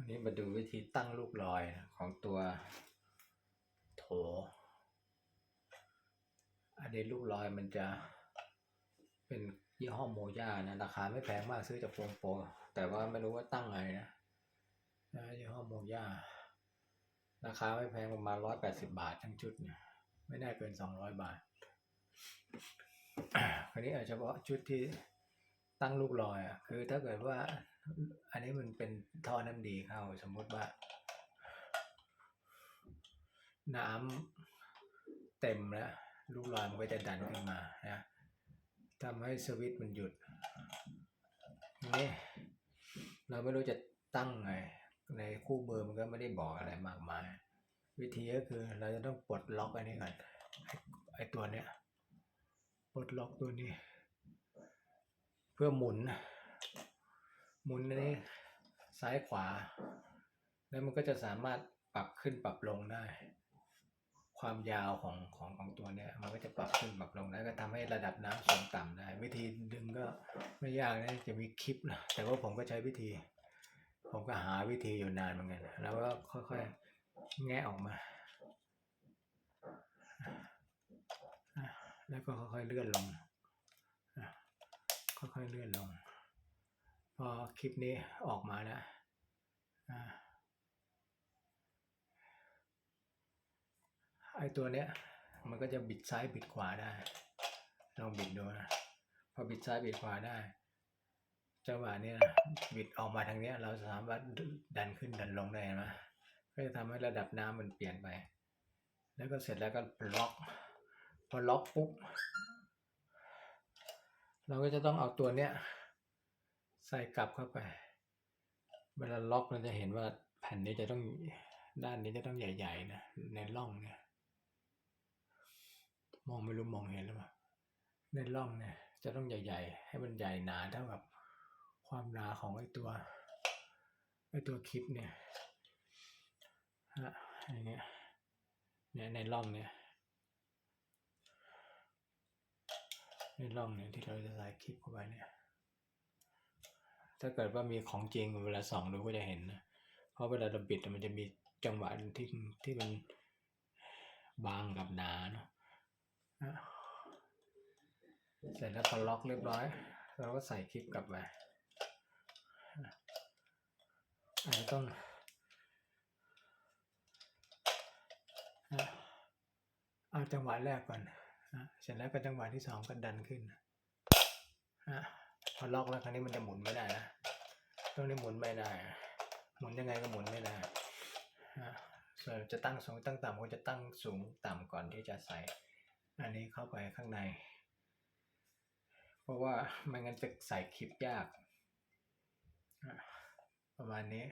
อันนี้มาดูวิธีตั้งลูกลอยของตัวโถ อันนี้ลูกลอยมันจะเป็นยี่ห้อโมย่านะ ราคาไม่แพงมากซื้อจากโฟมโปรแต่ว่าไม่รู้ว่าตั้งไงนะนะยี่ห้อโมย่าราคาไม่แพงประมาณร้อยแปดสิบาททั้งชุดเนี่ยไม่ได้เกินสองร้อยบาทคราวนี้อาเฉพาะชุดที่ ตั้งลูกลอยอะคือถ้าเกิดว่า อันนี้มันเป็นท่อน้ำดีเข้า สมมติว่า น้ำเต็มแล้วลูกลอยมันก็จะดันขึ้นมานะทำให้สวิตช์มันหยุดนี่เราไม่รู้จะตั้งไง ในคู่มือร์มันก็ไม่ได้บอกอะไรมากมาย วิธีก็คือเราจะต้องปลดล็อกอันนี้ก่อนไอไอตัวเนี้ยปลดล็อกตัวนี้ พื่อหมุน หมุนนี้ซ้ายขวา แล้วมันก็จะสามารถปรับขึ้นปรับลงได้ ความยาวของของของตัวเนี้ยมันก็จะปรับขึ้นปรับลงได้ก็ทำให้ระดับน้ำสูงต่ำได้ วิธีดึงก็ไม่ยากนะจะมีคลิปนะแต่ว่าผมก็ใช้วิธี ผมก็หาวิธีอยู่นานเหมือนกันแล้วก็ค่อยๆแงะออกมา แล้วก็ค่อยๆเลื่อนลง ค่อยๆเลื่อนลง พอคลิปนี้ออกมาแล้วอไอตัวเนี้ยมันก็จะบิดซ้ายบิดขวาได้ ลองบิดดูนะ พอบิดซ้ายบิดขวาได้ จังหวะเนี้ยนะบิดออกมาทางเนี้ย เราสามารถดันขึ้นดันลงได้นะก็จะทำให้ระดับน้ำมันเปลี่ยนไป แล้วก็เสร็จแล้วก็ล็อก พอล็อกปุ๊บ เราก็จะต้องเอาตัวเนี้ยใส่กลับเข้าไป เวลาล็อกเราจะเห็นว่าแผ่นนี้จะต้องด้านนี้จะต้องใหญ่ๆนะในร่องเนี่ยมองไม่รู้มองเห็นหรือเปล่าในร่องเนี่ยจะต้องใหญ่ ๆ ให้มันใหญ่หนาเท่ากับความหนาของไอ้ตัวไอ้ตัวคลิปเนี่ยฮะอย่างเงี้ยเนี่ยในร่องเนี่ย นร่องเนี่ยที่เราจะใส่คลิปเข้าไปเนี่ย ถ้าเกิดว่ามีของจริงเวลาส่องดูก็จะเห็นนะ เพราะเวลาเราบิดมันจะมีจังหวะที่ที่มันบางกับหนาเนาะเสร็จแล้วพอล็อกเรียบร้อย เราก็ใส่คลิปกลับไปอันนี้ต้องนเอาจังหวะแรกก่อน เสร็จแล้วก็นจังหวะที่สองก็ดันขึ้นนะพอล็อกแล้วครั้งนี้มันจะหมุนไม่ได้นะตรงนี้หมุนไม่ได้ หมุนยังไงก็หมุนไม่ได้นะส่วนจะตั้งสูงตั้งต่ำก็จะตั้งสูงต่ำก่อนที่จะใส่ อันนี้เข้าไปข้างใน เพราะว่าไม่งั้นจะใส่คลิปยาก ประมาณนี้